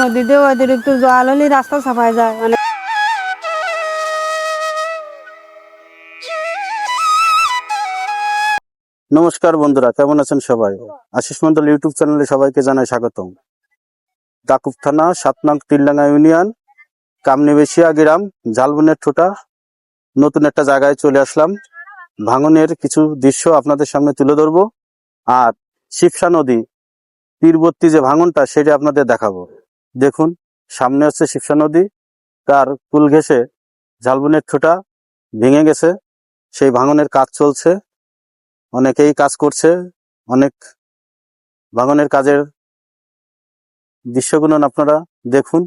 নদীতে অতিরিক্ত জল হলে রাস্তা সাফাই যায় মানে নমস্কার বন্ধুরা, কেমন আছেন সবাই? আশিস মন্ডল ইউটিউব চ্যানেলে সবাইকে জানাই স্বাগতম। ডাকুব থানা, সাত নং তিনডাঙ্গা ইউনিয়ন, কামনিবেশিয়া গ্রাম, ঝালবনের ঠোঁটা। নতুন একটা জায়গায় চলে আসলাম। ভাঙনের কিছু দৃশ্য আপনাদের সামনে তুলে ধরবো। আর শিবসা নদী, তীরবর্তী যে ভাঙনটা, সেটা আপনাদের দেখাবো। দেখুন, সামনে হচ্ছে শিবসা নদী, তার কুল ঘেঁষে ঝালবনের ঠোঁটা ভেঙে গেছে, সেই ভাঙনের কাজ চলছে, অনেকেই কাজ করছে, অনেক ভাঙনের কাজের দৃশ্যগুলো আপনারা দেখুন।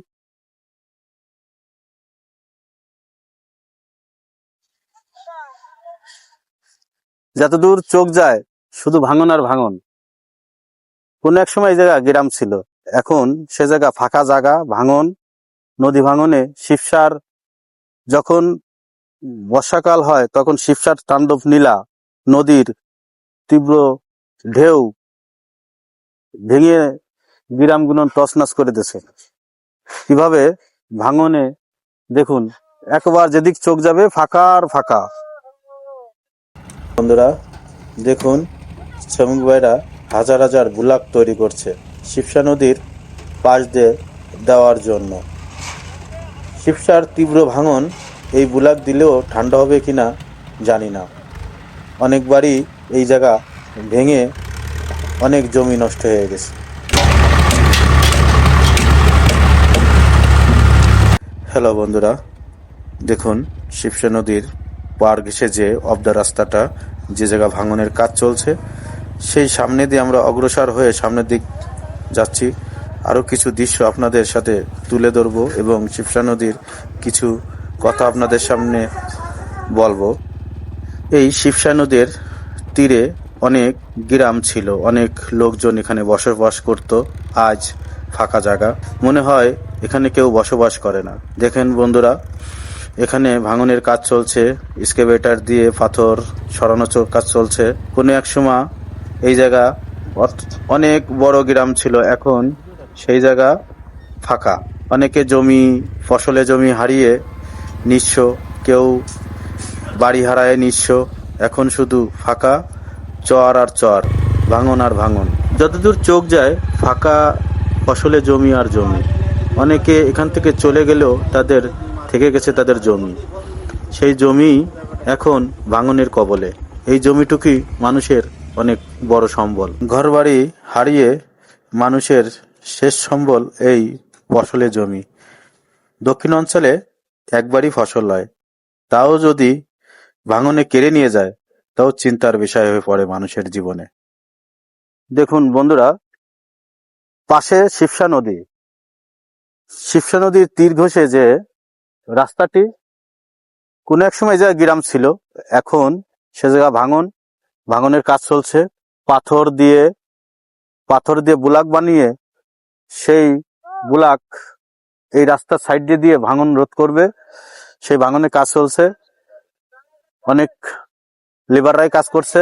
যতদূর চোখ যায়, শুধু ভাঙন আর ভাঙন। কোন এক সময় এই জায়গা গ্রাম ছিল। এখন সে জায়গা ফাঁকা জায়গা, ভাঙন, নদী ভাঙনে শিবসার যখন বর্ষাকাল হয়, তখন শিবসার তাণ্ডব নীলা, নদীর তীব্র ঢেউ ভেঙে গ্রামগুলো তছনছ করে দিয়েছে। কীভাবে? ভাঙনে দেখুন, একবার যেদিক চোখ যাবে ফাঁকা আর ফাঁকা। বন্ধুরা, দেখুন শ্রমিক ভাইরা হাজার হাজার বুলাক তৈরি করছে। শিবসা নদীর পাশ দিয়ে দেওয়ার জন্য। শিবসার তীব্র ভাঙন এই বুলাক দিলেও ঠান্ডা হবে কিনা জানি না। অনেকবারই এই জায়গা ভেঙে অনেক জমি নষ্ট হয়ে গেছে। হ্যালো বন্ধুরা, দেখুন শিবসা নদীর পার ঘেসে যে অবদা রাস্তাটা, যে জায়গা ভাঙনের কাজ চলছে, সেই সামনে দিয়ে আমরা অগ্রসর হয়ে সামনের দিক যাচ্ছি। আরও কিছু দৃশ্য আপনাদের সাথে তুলে ধরবো এবং শিবসা নদীর কিছু কথা আপনাদের সামনে বলব। এই শিবসা নদীর তীরে অনেক গ্রাম ছিল, অনেক লোকজন এখানে বসবাস করত। আজ ফাঁকা জায়গা। মনে হয় এখানে কেউ বসবাস করে না। দেখেন বন্ধুরা, এখানে ভাঙনের কাজ চলছে স্কেভেটার দিয়ে পাথর সরানো কাজ চলছে। কোনো এক সময় এই জায়গা অনেক বড় গ্রাম ছিল, এখন সেই জায়গা ফাঁকা। অনেকে জমি, ফসলে জমি হারিয়ে নিঃস্ব, কেউ বাড়ি হারায় নিঃস্ব, এখন শুধু ফাঁকা, চর আর চর, ভাঙন আর ভাঙন। যতদূর চোখ যায়, ফাঁকা ফসলে জমি আর জমি। অনেকে এখান থেকে চলে গেলেও তাদের, থেকে গেছে তাদের জমি। সেই জমি এখন ভাঙনের কবলে। এই জমিটুকুই মানুষের অনেক বড় সম্বল। ঘরবাড়ি হারিয়ে মানুষের শেষ সম্বল এই ফসলে জমি। দক্ষিণ অঞ্চলে একবারই ফসল হয়। তাও যদি ভাঙনে কেড়ে নিয়ে যায়, তাও চিন্তার বিষয় হয়ে পড়ে মানুষের জীবনে। দেখুন বন্ধুরা, পাশে শিবসা নদী। শিবসা নদীর তীর ঘষে যে রাস্তাটি, কোন এক সময় যা গ্রাম ছিল, এখন সে জায়গা ভাঙন ভাঙনের কাজ চলছে। পাথর দিয়ে পাথর দিয়ে বুলাক বানিয়ে সেই বুলাক এই রাস্তার সাইড দিয়ে দিয়ে ভাঙন রোধ করবে। সেই ভাঙনের কাজ চলছে। অনেক লেবাররাই কাজ করছে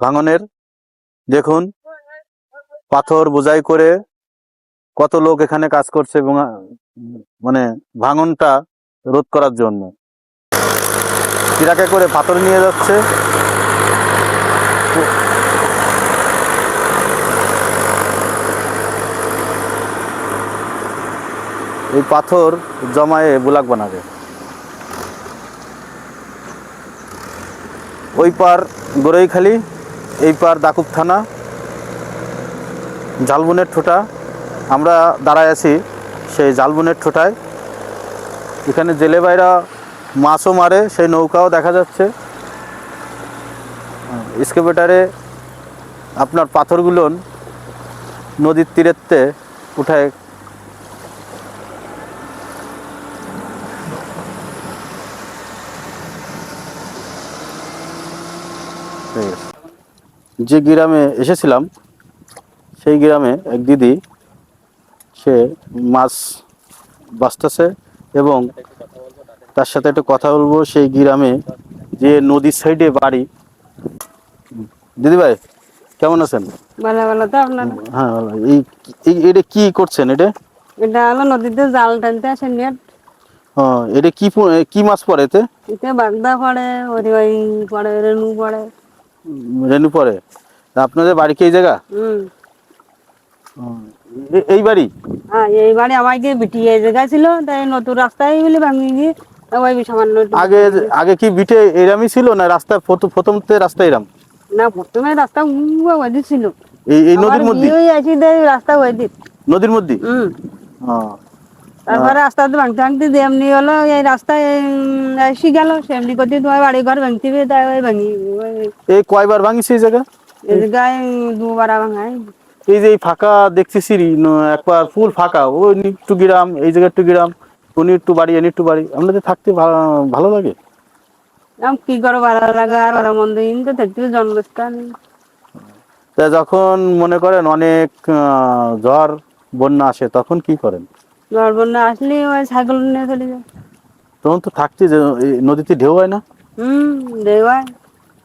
ভাঙনের। দেখুন, পাথর বোঝাই করে কত লোক এখানে কাজ করছে মানে ভাঙনটা রোধ করার জন্য। ট্রাকে করে পাথর নিয়ে যাচ্ছে। এই পাথর জমায়ে বুলাক বানাবে। ওই পার গোরইখালি এই পার দাকুব থানা, জালবনের ঠোঁটা, আমরা দাঁড়ায় আছি সেই জালবনের ঠোঁটায়। এখানে জেলে ভাইরা মাছও মারে, সেই নৌকাও দেখা যাচ্ছে। স্কেভেটারে আপনার পাথরগুলো নদীর তীরেতে উঠায়। যে গ্রামে এসেছিলাম, সেই গ্রামে এক দিদি, সে মাছ বাঁচতেছে এবং তার সাথে একটু কথা বলব, সেই গ্রামে যে নদীর সাইডে বাড়ি দিদি ভাই কেমন আছেন? ভালো ভালো তো আপনার? হ্যাঁ ভালো। এই এটা কি করছেন এটা? এটা হলো নদীতে জাল টানতে আসে নেট। ও এটা কি কি মাছ পড়ে এতে? এতে বাগদা পড়ে হরিবাই পড়ে রেণু পড়ে। রেনু পড়ে। আপনাদের বাড়ি কি এই জায়গা? হুম। এই বাড়ি? হ্যাঁ এই বাড়ি আমাকে বিটিয়ে এই জায়গায় ছিল তাই নতুন রাস্তায় বলে ভাঙি গিয়ে আগে আগে কি বিটে এরামই ছিল না রাস্তা প্রথম প্রথমতে রাস্তা এরাম? না প্রথমে রাস্তা ছিল। এই এই নদীর মধ্যে? ওই আছি দেয় রাস্তা নদীর মধ্যে? হুম। ও তারপরে আস্তে আস্তে ভাঙতে ভাঙতে যেমনি হলো এই রাস্তায় এসে গেল সেমনি করতে তোমার বাড়ি ঘর ভাঙতে হবে তাই ওই ভাঙি এই কয়বার ভাঙিছে এই জায়গা? এই জায়গায় দুবার ভাঙায়। এই যে ফাঁকা দেখতেছি একবার ফুল ফাঁকা ওই একটু গ্রাম এই জায়গা একটু গ্রাম উনি একটু বাড়ি এনি একটু বাড়ি। আপনাদের থাকতে ভালো লাগে। আম কি করো ভালো লাগা আর ভালো মন্দ কিন্তু থাকতে জন্মস্থান। তা যখন মনে করেন অনেক ঝড় বন্যা আসে তখন কি করেন? ঝড় বন্যা আসলে ওই ছাগল নিয়ে চলে যায়। তখন তো থাকতে যে নদীতে ঢেউ হয় না? হুম দেওয়ায়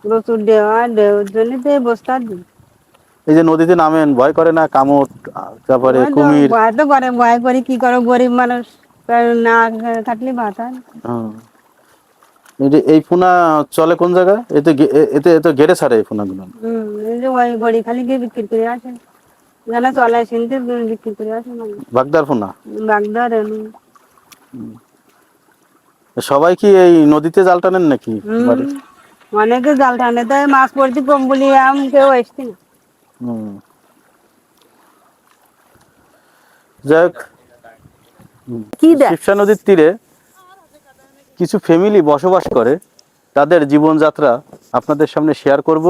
প্রচুর দেওয়া দেওয়ার জন্য তো বস্তা দিই এই যে নদীতে নামেন ভয় করে না কামড় তারপরে কুমির? ভয় তো করে ভয় করি কি করো গরিব মানুষ না থাকলে ভাত হয়। হ্যাঁ। এই ফোনা চলে কোন জায়গায়? এতে এতে এতে গেড়ে ছাড়ে এই পোনাগুলো হুম ওই গড়ি খালি গিয়ে বিক্রি করে আসে। জানা চলে শুনতে বিক্রি করে আসে বাগদার পোনা বাগদা রেণু সবাই কি এই নদীতে জাল টানেন নাকি বাড়ি? অনেকে জাল টানে তাই মাছ পড়ছে কম বলি আম কেউ আসছে না। হুম। যাই কি দেখ? শিবসা নদীর তীরে কিছু ফ্যামিলি বসবাস করে তাদের জীবনযাত্রা আপনাদের সামনে শেয়ার করব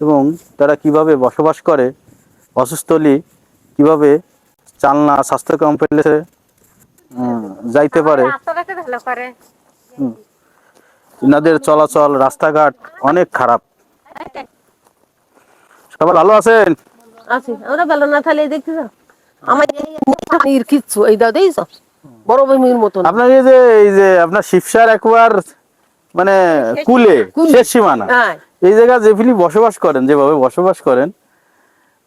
এবং তারা কীভাবে বসবাস করে অসুস্থলি কীভাবে চালনা স্বাস্থ্য কমপ্লেক্সে যাইতে পারে। এনাদের চলাচল রাস্তাঘাট অনেক খারাপ সবাই ভালো আছেন আছি আমরা ভালো না তাহলে দেখতে যাও আমার নির কিচ্ছু এই দাও দেইছ বড় বমির মতন আপনার এই যে এই যে আপনার শিবসার একবার মানে কুলে শেষ সীমানা। হ্যাঁ। এই জায়গা যেগুলি বসবাস করেন যেভাবে বসবাস করেন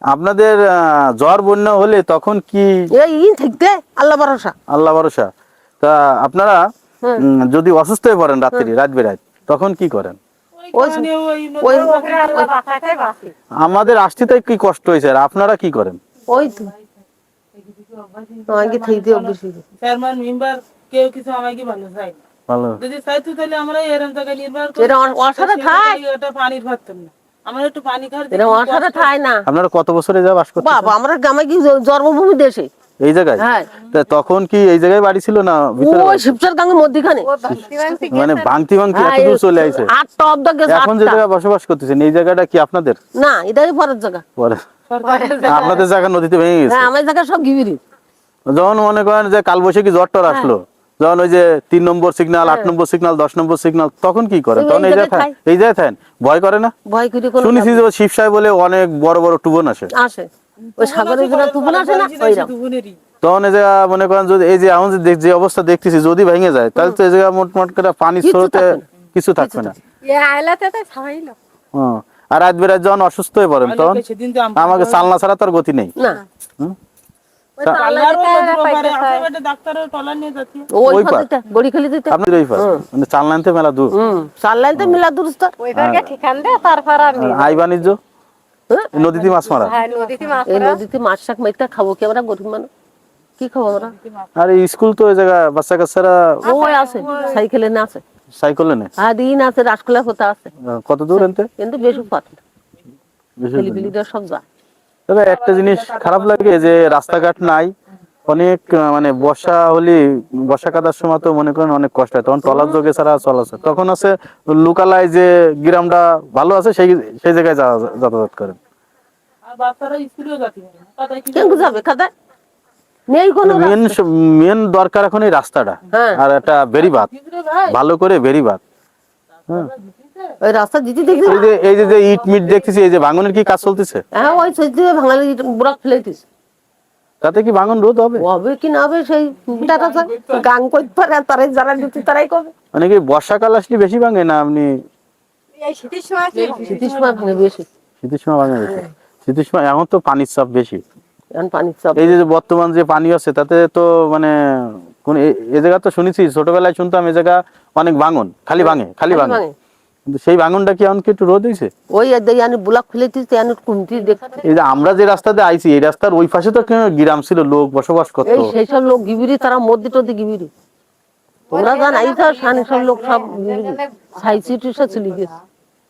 আপনাদের জ্বর বন্যা হলে তখন কি থাকতে আল্লাহ ভরসা। আল্লাহ ভরসা? তা আপনারা যদি অসুস্থ হয়ে পড়েন রাত্রি রাত বেরাত তখন কি করেন? আমাদের আসতে কি কষ্ট হয়েছে আর আপনারা কি করেন? ওই তো। আমাকে থাকতে অভ্যেস হয়ে গেছে। চেয়ারম্যান মেম্বার কেউ কিছু আমাকে ভালো চাই না ভালো। যদি চাইতো তাহলে আমরা এরম নির্ভর করি। অসাধে খায় এটা পানির না। আমরা একটু পানি খাওয়ার এরা অসাধে খায় না। আপনারা কত বছরে যা বাস করতেন বাবা আমরা গ্রামে কি জন্মভূমি দেশে? এই জায়গায়? হ্যাঁ। তখন কি এই জায়গায় বাড়ি ছিল না ভিতরে ওই শিবচার গাঙ্গের মধ্যখানে। মানে ভাঙতি ভাঙতি হ্যাঁ, এত দূর চলে আইছে? আটটা অব্দ গেছে এখন যে জায়গায় বসবাস করতেছেন এই জায়গাটা কি আপনাদের? না এটাই পরের জায়গা। আপনাদের জায়গা নদীতে ভেঙে গেছে। হ্যাঁ আমার জায়গা সব গিবিরি যখন মনে করেন যে কালবৈশাখী জ্বর টর আসলো যখন ওই যে তিন নম্বর সিগন্যাল আট নম্বর সিগন্যাল দশ নম্বর সিগন্যাল তখন কি তুমি তখন এই এই জায়গায় জায়গায় এই জায়গায় থাকেন? ভয় করে না? ভয় করে শুনেছি যে শিব সাহেব বলে অনেক বড় বড় টুবন আসে। আসে। ওই সাগরের জন্য তুবন আসে না? তখন এই জায়গা মনে করেন যদি এই যে এখন যে অবস্থা দেখতেছি যদি ভেঙে যায় তাহলে তো এই জায়গা মোটমোট করে পানি থাকবে না। কিছু থাকবে না। হ্যাঁ। আর রাত বেরাত যখন অসুস্থ হয়ে পড়েন তখন আমাকে চালনা ছাড়া তার গতি নেই। না। মানে মেলা দূর। আই বাণিজ্য। হ্যাঁ? নদীতে মাছ মারা। এই নদীতে মাছ শাক মাইতা খাব কি আমরা গরিব মানুষ? কি খাব আমরা? আর স্কুল তো ওই জায়গা বাচ্চা কাচ্চারা ওই আছে সাইকেলে না আছে। সাইকেলে হ্যাঁ দিন আছে রাসখোলা কোথা আছে? কত দূর এনতে? কিন্তু বেশি পথ। না। সব যায়। তবে একটা জিনিস খারাপ লাগে যে রাস্তাঘাট নাই অনেক মানে বর্ষা হলে বর্ষা কাদার সময় তো মনে করেন অনেক কষ্ট হয় তখন টলার যোগে ছাড়া চলাছে তখন আছে লোকালায় যে গ্রামটা ভালো আছে সেই সেই জায়গায় যাতায়াত করেন। যাবে নেই কোনো মেন মেন দরকার এখন এই রাস্তাটা। হ্যাঁ। আর একটা বেরিবাদ ভালো করে বেরিবাদ হ্যাঁ। ওই রাস্তা দিতে এই যে এই যে ইট মিট দেখতেছি এই যে ভাঙনের কি কাজ চলতেছে? হ্যাঁ ওই সত্যি ভাঙালি বুড়াক ফেলে দিস তাতে কি ভাঙন রোধ হবে? হবে কি না হবে সেই টাকা গান করতে পারে আর তারাই যারা দিতে তারাই করবে। মানে কি বর্ষাকাল আসলে বেশি ভাঙে না আপনি? শীতের সময় ভাঙে বেশি। শীতের সময় ভাঙে বেশি। শীতের সময় এখন তো পানির চাপ বেশি। এখন এই যে যে বর্তমান যে পানি আছে তাতে তো মানে কোন এ- জায়গা তো শুনেছি ছোটবেলায় শুনতাম এ জায়গা অনেক ভাঙন খালি ভাঙে খালি ভাঙে। কিন্তু সেই ভাঙনটা কি একটু রোদ হয়েছে? ওই দেখি আমি ব্লক খুলে দিচ্ছি আমি কুমতি দেখতে এই যে আমরা যে রাস্তাতে আইছি এই রাস্তার ওই পাশে তো গ্রাম ছিল লোক বসবাস এই করতো। সেই সব লোক গিবিরি তারা মধ্যে টধ্যে গিবিরি। তোমরা জান সানি সব লোক সব সাইসি টুসা চলে গেছে।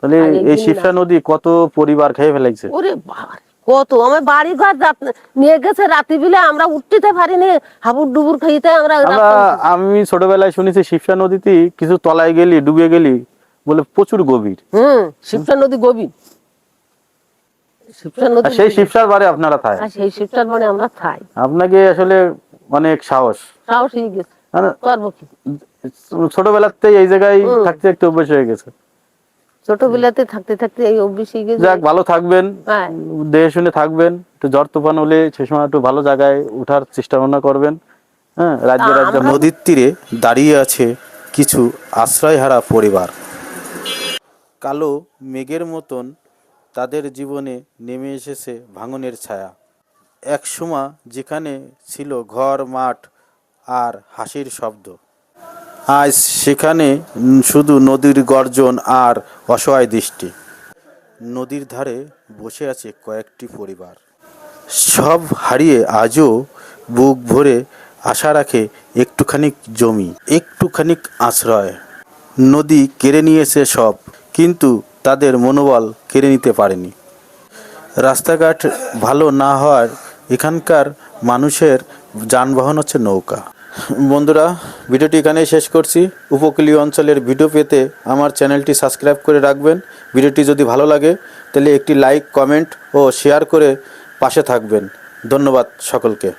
তাহলে এই এই শিবসা নদী কত পরিবার খেয়ে ফেলাইছে? ওরে বাবা কত? আমার বাড়ি ঘর নিয়ে গেছে রাতে বিলে আমরা উঠতে পারিনি। হাবুর ডুবুর খাইতে আমরা আমি ছোটবেলায় শুনেছি শিবসা নদীতে কিছু তলায় গেলি ডুবে গেলি বলে প্রচুর গভীর। হুম শিবসা নদী গভীর। সেই শিবসার বারে আপনারা থায়। সেই শিবসার মানে আমরা খাই আপনাকে আসলে অনেক সাহস। সাহস হয়ে গেছে। মানে ছোটবেলাতেই এই জায়গায় থাকতে একটু অভ্যেস হয়ে গেছে। ছোটবেলাতে থাকতে থাকতে এই অভ্যেস হয়ে গেছে। যাক ভালো থাকবেন। হ্যাঁ। দেখে শুনে থাকবেন একটু ঝড় তুফান হলে সে সময় একটু ভালো জায়গায় ওঠার চেষ্টা ভাবনা করবেন। হ্যাঁ রাজ্য রাজ্য নদীর তীরে দাঁড়িয়ে আছে কিছু আশ্রয়হারা পরিবার। কালো মেঘের মতন তাদের জীবনে নেমে এসেছে ভাঙনের ছায়া। এক সময় যেখানে ছিল ঘর মাঠ আর হাসির শব্দ। আজ সেখানে শুধু নদীর গর্জন আর অসহায় দৃষ্টি। নদীর ধারে বসে আছে কয়েকটি পরিবার। সব হারিয়ে আজও বুক ভরে আশা রাখে একটুখানি জমি একটুখানি আশ্রয়। নদী কেড়ে নিয়েছে সব, কিন্তু তাদের মনোবল কেড়ে নিতে পারেনি। রাস্তাঘাট ভালো না হওয়ার এখানকার মানুষের যানবাহন হচ্ছে নৌকা। বন্ধুরা, ভিডিওটি এখানেই শেষ করছি। উপকূলীয় অঞ্চলের ভিডিও পেতে আমার চ্যানেলটি সাবস্ক্রাইব করে রাখবেন। ভিডিওটি যদি ভালো লাগে, তাহলে একটি লাইক, কমেন্ট ও শেয়ার করে পাশে থাকবেন। ধন্যবাদ সকলকে।